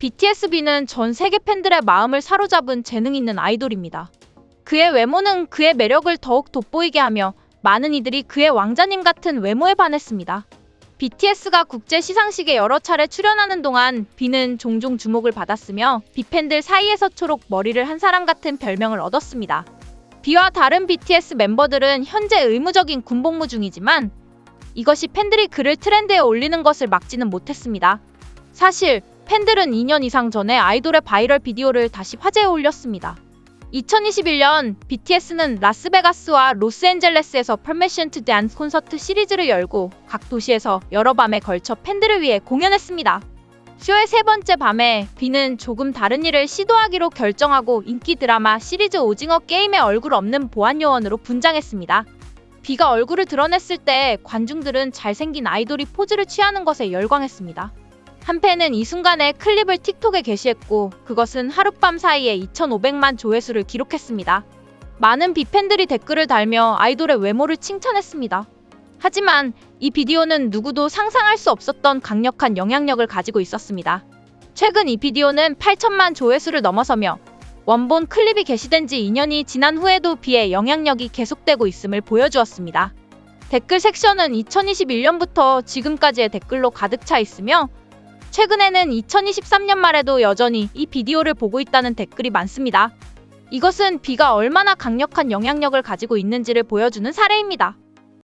BTSB는 전 세계 팬들의 마음을 사로잡은 재능 있는 아이돌입니다. 그의 외모는 그의 매력을 더욱 돋보이게 하며 많은 이들이 그의 왕자님 같은 외모에 반했습니다. BTS가 국제 시상식에 여러 차례 출연하는 동안 비는 종종 주목을 받았으며 비팬들 사이에서 초록 머리를 한 사람 같은 별명을 얻었습니다. 비와 다른 BTS 멤버들은 현재 의무적인 군복무 중이지만 이것이 팬들이 그를 트렌드에 올리는 것을 막지는 못했습니다. 사실 팬들은 2년 이상 전에 아이돌의 바이럴 비디오를 다시 화제에 올렸습니다. 2021년 BTS는 라스베가스와 로스앤젤레스에서 퍼미션 투 댄스 콘서트 시리즈를 열고 각 도시에서 여러 밤에 걸쳐 팬들을 위해 공연했습니다. 쇼의 세 번째 밤에 비는 조금 다른 일을 시도하기로 결정하고 인기 드라마 시리즈 오징어 게임의 얼굴 없는 보안 요원으로 분장했습니다. 비가 얼굴을 드러냈을 때 관중들은 잘생긴 아이돌이 포즈를 취하는 것에 열광했습니다. 한 팬은 이 순간에 클립을 틱톡에 게시했고 그것은 하룻밤 사이에 2,500만 조회수를 기록했습니다. 많은 비팬들이 댓글을 달며 아이돌의 외모를 칭찬했습니다. 하지만 이 비디오는 누구도 상상할 수 없었던 강력한 영향력을 가지고 있었습니다. 최근 이 비디오는 8천만 조회수를 넘어서며 원본 클립이 게시된 지 2년이 지난 후에도 비의 영향력이 계속되고 있음을 보여주었습니다. 댓글 섹션은 2021년부터 지금까지의 댓글로 가득 차 있으며 최근에는 2023년 말에도 여전히 이 비디오를 보고 있다는 댓글이 많습니다. 이것은 비가 얼마나 강력한 영향력을 가지고 있는지를 보여주는 사례입니다.